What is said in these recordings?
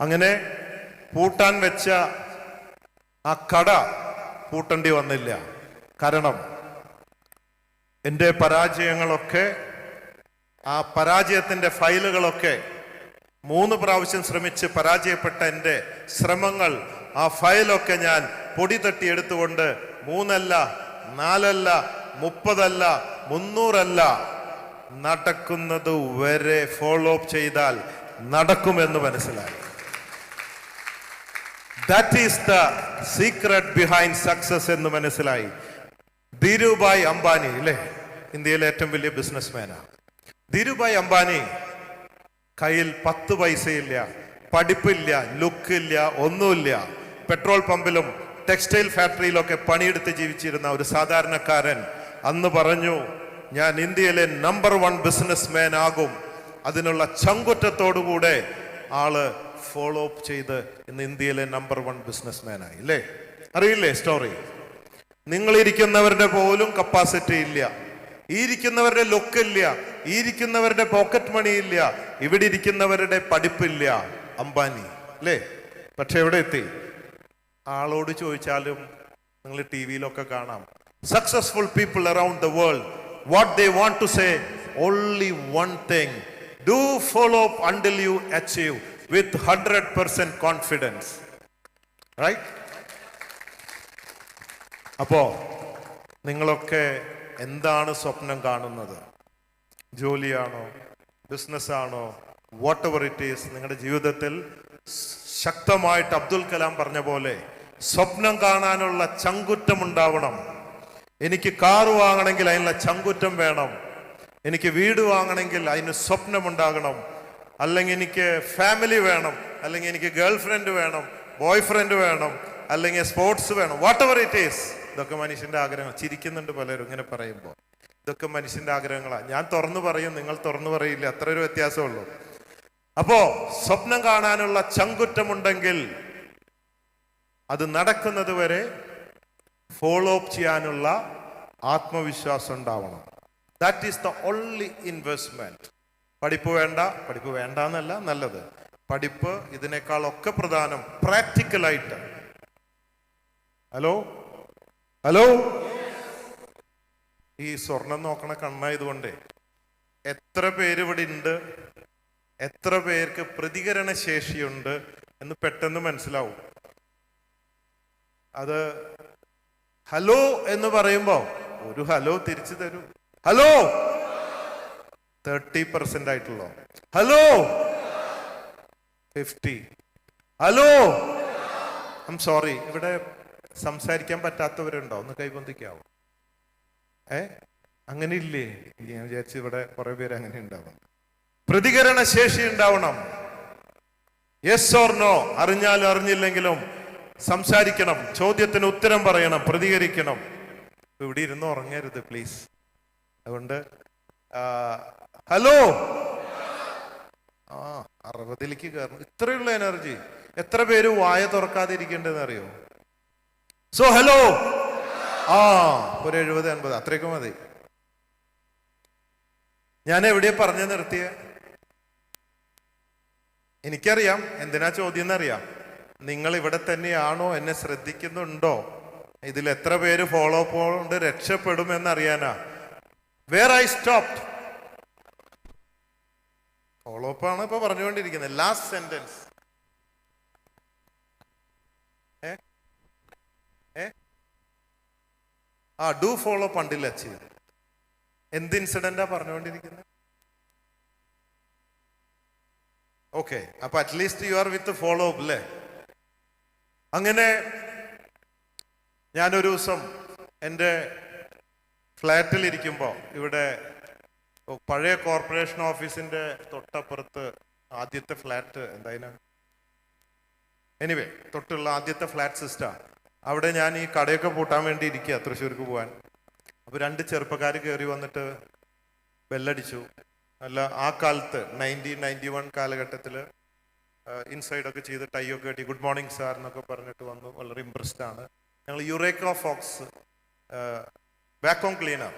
അങ്ങനെ പൂട്ടാൻ വെച്ച ആ കട പൂട്ടേണ്ടി വന്നില്ല. കാരണം എന്റെ പരാജയങ്ങളൊക്കെ ആ പരാജയത്തിന്റെ ഫയലുകളൊക്കെ മൂന്ന് പ്രാവശ്യം ശ്രമിച്ച് പരാജയപ്പെട്ട എന്റെ ശ്രമങ്ങൾ ആ ഫയലൊക്കെ ഞാൻ പൊടി തട്ടി എടുത്തുകൊണ്ട് മൂന്നല്ല നാലല്ല മുപ്പതല്ല മുന്നൂറല്ല നടക്കുന്നത് വരെ ഫോളോ അപ്പ് ചെയ്താൽ നടക്കുമെന്ന് മനസ്സിലായി. That is the secret behind success എന്ന് മനസ്സിലായി. ധീരുഭായ് അംബാനി അല്ലേ ഇന്ത്യയിലെ ഏറ്റവും വലിയ ബിസിനസ്മാനാണ് ധീരുഭായ് അംബാനി കയ്യിൽ പത്ത് പൈസയില്ല പഠിപ്പില്ല ലുക്കില്ല ഒന്നുമില്ല. പെട്രോൾ പമ്പിലും ടെക്സ്റ്റൈൽ ഫാക്ടറിയിലൊക്കെ പണിയെടുത്ത് ജീവിച്ചിരുന്ന ഒരു സാധാരണക്കാരൻ അന്ന് പറഞ്ഞു ഞാൻ ഇന്ത്യയിലെ നമ്പർ വൺ ബിസിനസ് ആകും. അതിനുള്ള ചങ്കുറ്റത്തോടുകൂടെ ആൾ ഫോളോ അപ്പ് ചെയ്ത് ഇന്ന് ഇന്ത്യയിലെ നമ്പർ വൺ ബിസിനസ് ആയി അല്ലേ? അറിയില്ലേ സ്റ്റോറി നിങ്ങളിരിക്കുന്നവരുടെ പോലും കപ്പാസിറ്റി ഇല്ല. ഈ ഇരിക്കുന്നവരുടെ ലുക്കില്ല ഈ ഇരിക്കുന്നവരുടെ പോക്കറ്റ് മണി ഇല്ല. ഇവിടെ ഇരിക്കുന്നവരുടെ പഠിപ്പില്ല. അംബാനി അല്ലേ? പക്ഷെ എവിടെ എത്തി? ആളോട് ചോദിച്ചാലും നിങ്ങൾ ടി വിയിലൊക്കെ കാണാം. Successful people around the world what they want to say only one thing do follow up until you achieve hundred percent confidence right അപ്പോ നിങ്ങളൊക്കെ എന്താണ് സ്വപ്നം കാണുന്നത്? ജോലിയാണോ? ബിസിനസ്സാണോ? വാട്ട് എവർ ഇറ്റ് ഈസ് നിങ്ങളുടെ ജീവിതത്തിൽ ശക്തമായിട്ട് അബ്ദുൽ കലാം പറഞ്ഞ പോലെ സ്വപ്നം കാണാനുള്ള ചങ്കുറ്റം ഉണ്ടാവണം. എനിക്ക് കാറ് വാങ്ങണമെങ്കിൽ അതിനുള്ള ചങ്കുറ്റം വേണം. എനിക്ക് വീട് വാങ്ങണമെങ്കിൽ അതിന് സ്വപ്നം ഉണ്ടാകണം. അല്ലെങ്കിൽ എനിക്ക് ഫാമിലി വേണം അല്ലെങ്കിൽ എനിക്ക് ഗേൾ ഫ്രണ്ട് വേണം ബോയ് ഫ്രണ്ട് വേണം അല്ലെങ്കിൽ സ്പോർട്സ് വേണം വാട്ട് എവർ ഇറ്റ് ഈസ് ഇതൊക്കെ മനുഷ്യന്റെ ആഗ്രഹം ചിരിക്കുന്നുണ്ട് പലരും ഇങ്ങനെ പറയുമ്പോൾ. ഇതൊക്കെ മനുഷ്യന്റെ ആഗ്രഹങ്ങളാണ് ഞാൻ തുറന്നു പറയും നിങ്ങൾ തുറന്നു പറയില്ല. അത്ര ഒരു വ്യത്യാസമുള്ളൂ. അപ്പോ സ്വപ്നം കാണാനുള്ള ചങ്കുറ്റമുണ്ടെങ്കിൽ അത് നടക്കുന്നത് വരെ ഫോളോ അപ്പ് ചെയ്യാനുള്ള ആത്മവിശ്വാസം ഉണ്ടാവണം. That is the only investment പഠിപ്പ് വേണ്ട പഠിപ്പ് വേണ്ട എന്നല്ല നല്ലത്. പഠിപ്പ് ഇതിനേക്കാളൊക്കെ പ്രധാനം പ്രാക്ടിക്കലായിട്ട്. ഹലോ? ഹലോ? ഈ സ്വർണം നോക്കണ കണ്ണായതുകൊണ്ടേ എത്ര പേര് ഇവിടെ ഉണ്ട് എത്ര പേർക്ക് പ്രതികരണ ശേഷിയുണ്ട് എന്ന് പെട്ടെന്ന് മനസ്സിലാവും. അത് ഹലോ എന്ന് പറയുമ്പോ ഒരു ഹലോ തിരിച്ചു തരൂ. Hello? Thirty percent ആയിട്ടുള്ളോ? Hello fifty hello I'm sorry ഇവിടെ സംസാരിക്കാൻ പറ്റാത്തവരുണ്ടോ? ഒന്ന് കൈബന്ധിക്കാവോ ഏ? അങ്ങനെ ഇല്ലേ ഞാൻ വിചാരിച്ചു ഇവിടെ കുറെ പേര് അങ്ങനെ ഉണ്ടാവണം പ്രതികരണ ശേഷി ഉണ്ടാവണം. യെസ് ഓർ നോ അറിഞ്ഞാലും അറിഞ്ഞില്ലെങ്കിലും സംസാരിക്കണം. ചോദ്യത്തിന് ഉത്തരം പറയണം. പ്രതികരിക്കണം. ഇവിടെ ഇരുന്ന് ഉറങ്ങരുത് പ്ലീസ് അതുകൊണ്ട് ഹലോ ആ അറുപതിലേക്ക് കയറണം. ഇത്രയുള്ള എനർജി എത്ര പേര് വായ തുറക്കാതെ ഇരിക്കേണ്ടതെന്ന് അറിയോ? സോ ഹലോ ആ ഒരു എഴുപത് അൻപത്. അത്രയൊക്കെ മതി. ഞാൻ എവിടെയാ പറഞ്ഞു നിർത്തിയ? എനിക്കറിയാം. എന്തിനാ ചോദ്യം എന്നറിയാം. നിങ്ങൾ ഇവിടെ തന്നെയാണോ എന്നെ ശ്രദ്ധിക്കുന്നുണ്ടോ? ഇതിൽ എത്ര പേര് ഫോളോ അപ്പ് കൊണ്ട് രക്ഷപ്പെടും എന്നറിയാനാ where I stop follow up ആണ് ഇപ്പൊ പറഞ്ഞുകൊണ്ടിരിക്കുന്നത് ലാസ്റ്റ് സെന്റൻസ് ആ ഡു ഫോളോ പണ്ടിൽ അച്ചീവ് എന്ത് ഇൻസിഡന്റാ പറഞ്ഞുകൊണ്ടിരിക്കുന്നത്? ഓക്കെ അപ്പൊ at least you are with follow up അല്ലേ അങ്ങനെ ഞാനൊരു ദിവസം എന്റെ ഫ്ലാറ്റിൽ ഇരിക്കുമ്പോൾ ഇവിടെ പഴയ കോർപ്പറേഷൻ ഓഫീസിന്റെ തൊട്ടപ്പുറത്ത് ആദ്യത്തെ ഫ്ലാറ്റ് എന്തായാലും എനിവേ തൊട്ടുള്ള ആദ്യത്തെ ഫ്ലാറ്റ് സിസ്റ്റാ. അവിടെ ഞാൻ ഈ കടയൊക്കെ പൂട്ടാൻ വേണ്ടി ഇരിക്കുക തൃശ്ശൂർക്ക് പോകാൻ അപ്പോൾ രണ്ട് ചെറുപ്പക്കാർ കയറി വന്നിട്ട് ബെല്ലടിച്ചു. അല്ല ആ കാലത്ത് നയന്റീൻ നയന്റി വൺ കാലഘട്ടത്തിൽ ഇൻസൈഡൊക്കെ ചെയ്ത് ടൈ ഒക്കെ കെട്ടി ഗുഡ് മോർണിംഗ് സാർ എന്നൊക്കെ പറഞ്ഞിട്ട് വന്നു. വളരെ ഇമ്പ്രസ്ഡ് ആണ്. ഞങ്ങൾ യുറേക്ക ഫോക്സ് വാക്വം ക്ലീനർ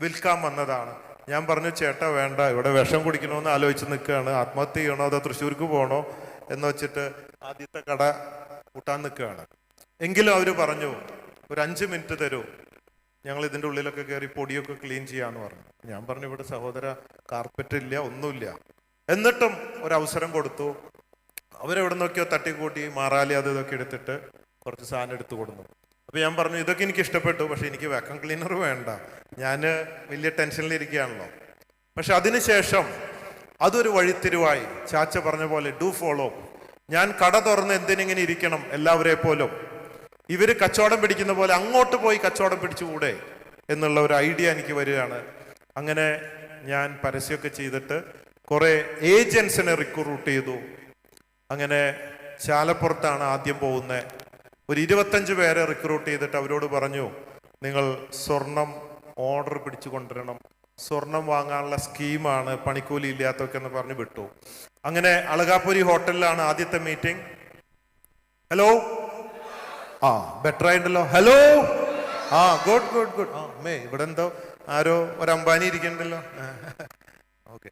വിൽക്കാൻ വന്നതാണ്. ഞാൻ പറഞ്ഞു ചേട്ടാ വേണ്ട ഇവിടെ വിഷം കുടിക്കണമെന്ന് ആലോചിച്ച് നിൽക്കുകയാണ്. ആത്മഹത്യ ചെയ്യണോ അതോ തൃശ്ശൂർക്ക് പോകണോ? എന്ന് വെച്ചിട്ട് ആദ്യത്തെ കട കൂട്ടാൻ നിൽക്കുകയാണ്. എങ്കിലും അവർ പറഞ്ഞു ഒരു അഞ്ച് മിനിറ്റ് തരൂ. ഞങ്ങൾ ഇതിന്റെ ഉള്ളിലൊക്കെ കയറി പൊടിയൊക്കെ ക്ലീൻ ചെയ്യാന്ന് പറഞ്ഞു. ഞാൻ പറഞ്ഞു ഇവിടെ സഹോദര കാർപ്പറ്റ് ഇല്ല ഒന്നുമില്ല. എന്നിട്ടും ഒരു അവസരം കൊടുത്തു. അവരെവിടെ നോക്കിയോ തട്ടിക്കൂട്ടി മാറാലി അത് ഇതൊക്കെ എടുത്തിട്ട് കുറച്ച് സാധനം എടുത്തു കൊടുന്നു. അപ്പൊ ഞാൻ പറഞ്ഞു ഇതൊക്കെ എനിക്ക് ഇഷ്ടപ്പെട്ടു പക്ഷേ എനിക്ക് വാക്വം ക്ലീനർ വേണ്ട. ഞാൻ വലിയ ടെൻഷനിലിരിക്കുകയാണല്ലോ പക്ഷെ അതിനുശേഷം അതൊരു വഴിത്തിരിവായി. ചാച്ച പറഞ്ഞ പോലെ ഡു ഫോളോ ഞാൻ കട തുറന്ന് എന്തിനിങ്ങനെ ഇരിക്കണം എല്ലാവരെ പോലും. ഇവർ കച്ചവടം പിടിക്കുന്ന പോലെ അങ്ങോട്ട് പോയി കച്ചവടം പിടിച്ചുകൂടെ എന്നുള്ള ഒരു ഐഡിയ എനിക്ക് വരികയാണ്. അങ്ങനെ ഞാൻ പരസ്യമൊക്കെ ചെയ്തിട്ട് കുറേ ഏജൻസിനെ റിക്രൂട്ട് ചെയ്തു. അങ്ങനെ ചാലപ്പുറത്താണ് ആദ്യം പോകുന്നത്. ഒരു ഇരുപത്തഞ്ച് പേരെ റിക്രൂട്ട് ചെയ്തിട്ട് അവരോട് പറഞ്ഞു നിങ്ങൾ സ്വർണം ഓർഡർ പിടിച്ചു കൊണ്ടുവരണം. സ്വർണം വാങ്ങാനുള്ള സ്കീമാണ് പണിക്കൂലി ഇല്ലാത്തൊക്കെ എന്ന് പറഞ്ഞ് വിട്ടു. അങ്ങനെ അളകാപ്പുരി ഹോട്ടലിലാണ് ആദ്യത്തെ മീറ്റിംഗ് ഹലോ ആ ബെറ്റർ ആയിട്ടുണ്ടല്ലോ. ഹലോ ആ ഗുഡ് ഗുഡ് ഗുഡ് ആ മേ ഇവിടെ എന്തോ ആരോ ഒരു അംബാനി ഇരിക്കണ്ടല്ലോ ഓക്കെ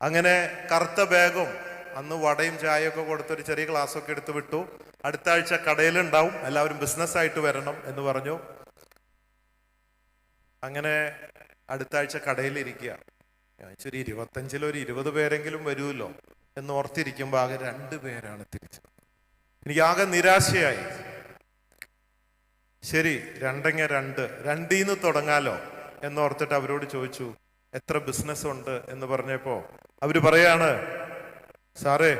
അങ്ങനെ കറുത്ത ബാഗും അന്ന് വടയും ചായയൊക്കെ കൊടുത്തൊരു ചെറിയ ക്ലാസ് ഒക്കെ എടുത്ത് വിട്ടു. അടുത്ത ആഴ്ച കടയിലുണ്ടാവും. എല്ലാവരും ബിസിനസ് ആയിട്ട് വരണം എന്ന് പറഞ്ഞു. അങ്ങനെ അടുത്ത ആഴ്ച കടയിലിരിക്കുക. ഒരു ഇരുപത്തഞ്ചിലോ ഒരു ഇരുപത് പേരെങ്കിലും വരുമല്ലോ എന്ന് ഓർത്തിരിക്കുമ്പോൾ ആകെ രണ്ട് പേരാണ് തിരിച്ചത്. എനിക്ക് ആകെ നിരാശയായി. ശരി രണ്ടെങ്ങ രണ്ട് രണ്ടീന്ന് തുടങ്ങാലോ എന്നോർത്തിട്ട് അവരോട് ചോദിച്ചു എത്ര ബിസിനസ് ഉണ്ട്? എന്ന് പറഞ്ഞപ്പോ അവർ പറയാണ് സാറേ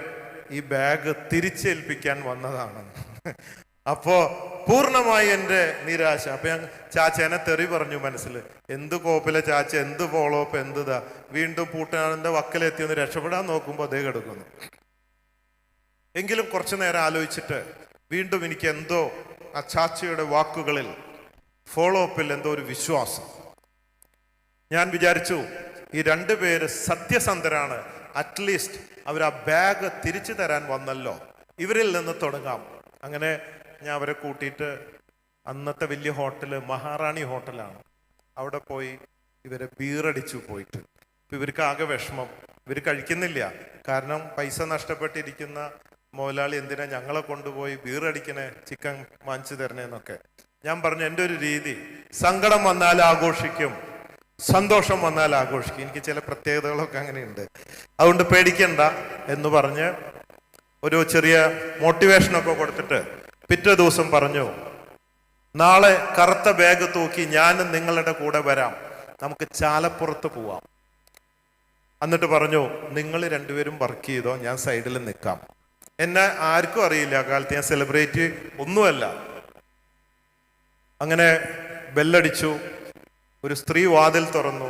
ഈ ബാഗ് തിരിച്ചേൽപ്പിക്കാൻ വന്നതാണ്. അപ്പോ പൂർണമായി എന്റെ നിരാശ. അപ്പൊ ഞാൻ ചാച്ചേനെ തെറി പറഞ്ഞു മനസ്സിൽ. എന്ത് കോപ്പിലെ ചാച്ച? എന്ത് ഫോളോ അപ്പ് എന്തിതാ? വീണ്ടും പൂട്ടനാടിന്റെ വക്കലെത്തി ഒന്ന് രക്ഷപ്പെടാൻ നോക്കുമ്പോൾ അതേ കിടക്കുന്നു. എങ്കിലും കുറച്ചു നേരം ആലോചിച്ചിട്ട് വീണ്ടും എനിക്ക് എന്തോ ആ ചാച്ചയുടെ വാക്കുകളിൽ ഫോളോ അപ്പിൽ എന്തോ ഒരു വിശ്വാസം. ഞാൻ വിചാരിച്ചു ഈ രണ്ടു പേര് സത്യസന്ധരാണ്. അറ്റ്ലീസ്റ്റ് അവർ ആ ബാഗ് തിരിച്ചു തരാൻ വന്നല്ലോ. ഇവരിൽ നിന്ന് തുടങ്ങാം. അങ്ങനെ ഞാൻ അവരെ കൂട്ടിയിട്ട് അന്നത്തെ വലിയ ഹോട്ടൽ മഹാറാണി ഹോട്ടലാണ് അവിടെ പോയി ഇവരെ ബീറടിച്ചു പോയിട്ട്. ഇപ്പൊ ഇവർക്ക് ആകെ വിഷമം. ഇവർ കഴിക്കുന്നില്ല. കാരണം പൈസ നഷ്ടപ്പെട്ടിരിക്കുന്ന മുതലാളി എന്തിനാ ഞങ്ങളെ കൊണ്ടുപോയി ബീറടിക്കണേ ചിക്കൻ വാങ്ങിച്ചു തരണേന്നൊക്കെ ഞാൻ പറഞ്ഞു എന്റെ ഒരു രീതി. സങ്കടം വന്നാൽ ആഘോഷിക്കും. സന്തോഷം വന്നാൽ ആഘോഷിക്കും. എനിക്ക് ചില പ്രത്യേകതകളൊക്കെ അങ്ങനെയുണ്ട്. അതുകൊണ്ട് പേടിക്കണ്ട എന്ന് പറഞ്ഞ് ഒരു ചെറിയ മോട്ടിവേഷനൊക്കെ കൊടുത്തിട്ട് പിറ്റേ ദിവസം പറഞ്ഞു നാളെ കറുത്ത ബാഗ് തൂക്കി ഞാനും നിങ്ങളുടെ കൂടെ വരാം. നമുക്ക് ചാലപ്പുറത്ത് പോവാം. എന്നിട്ട് പറഞ്ഞു നിങ്ങൾ രണ്ടുപേരും വർക്ക് ചെയ്തോ ഞാൻ സൈഡിൽ നിൽക്കാം. എന്നെ ആർക്കും അറിയില്ല. കാലത്ത് ഞാൻ സെലിബ്രേറ്റ് ഒന്നുമല്ല. അങ്ങനെ ബെല്ലടിച്ചു ഒരു സ്ത്രീ വാതിൽ തുറന്നു.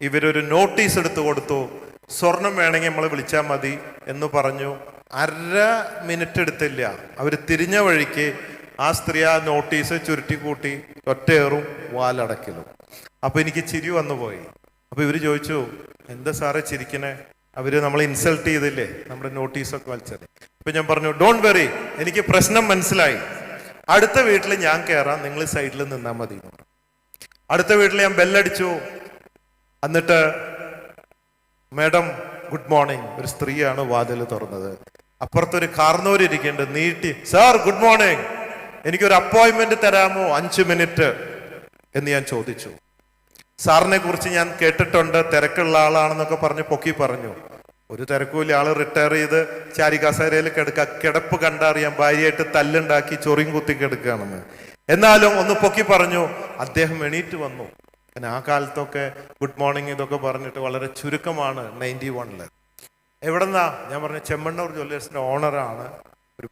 ഇവരൊരു നോട്ടീസ് എടുത്തു കൊടുത്തു. സ്വർണം വേണമെങ്കിൽ നമ്മൾ വിളിച്ചാൽ മതി എന്ന് പറഞ്ഞു. അര മിനിറ്റ് എടുത്തില്ല. അവർ തിരിഞ്ഞ വഴിക്ക് ആ സ്ത്രീ ആ നോട്ടീസ് ചുരുട്ടി കൂട്ടി ഒറ്റയേറും വാലടക്കലും അപ്പൊ എനിക്ക് ചിരി വന്നു പോയി. അപ്പൊ ഇവർ ചോദിച്ചു എന്താ സാറേ ചിരിക്കണേ? അവർ നമ്മളെ ഇൻസൾട്ട് ചെയ്തില്ലേ? നമ്മുടെ നോട്ടീസൊക്കെ വലിച്ചത്. അപ്പൊ ഞാൻ പറഞ്ഞു ഡോണ്ട് വെറി എനിക്ക് പ്രശ്നം മനസ്സിലായി. അടുത്ത വീട്ടിൽ ഞാൻ കയറാം നിങ്ങൾ സൈഡിൽ നിന്നാൽ മതി. അടുത്ത വീട്ടിൽ ഞാൻ ബെല്ലടിച്ചു. എന്നിട്ട് മേഡം ഗുഡ് മോർണിംഗ്. ഒരു സ്ത്രീയാണ് വാതിൽ തുറന്നത്. അപ്പുറത്തൊരു കാർന്നൂര് ഇരിക്കുന്നുണ്ട്. നീട്ടി സാർ ഗുഡ് മോർണിംഗ്. എനിക്കൊരു അപ്പോയിൻമെന്റ് തരാമോ? അഞ്ച് മിനിറ്റ്. എന്ന് ഞാൻ ചോദിച്ചു. സാറിനെ കുറിച്ച് ഞാൻ കേട്ടിട്ടുണ്ട്. തിരക്കുള്ള ആളാണെന്നൊക്കെ പറഞ്ഞ് പൊക്കി പറഞ്ഞു. ഒരു തിരക്കൂല ആൾ റിട്ടയർ ചെയ്ത് ചാരികാസേരയിൽ കിടക്ക കിടപ്പ് കണ്ടറിയാൻ ഭാര്യയായിട്ട് തല്ലുണ്ടാക്കി ചൊറിയും കുത്തി കിടക്കുകയാണെന്ന് എന്നാലും ഒന്ന് പൊക്കി പറഞ്ഞു അദ്ദേഹം എണീറ്റ് വന്നു. ആ കാലത്തൊക്കെ ഗുഡ് മോർണിംഗ് ഇതൊക്കെ പറഞ്ഞിട്ട് വളരെ ചുരുക്കമാണ് നയന്റി വണ്ണിൽ. എവിടെന്നാ? ഞാൻ പറഞ്ഞ ചെമ്മണ്ണൂർ ജ്വല്ലേഴ്സിന്റെ ഓണറാണ് ഒരു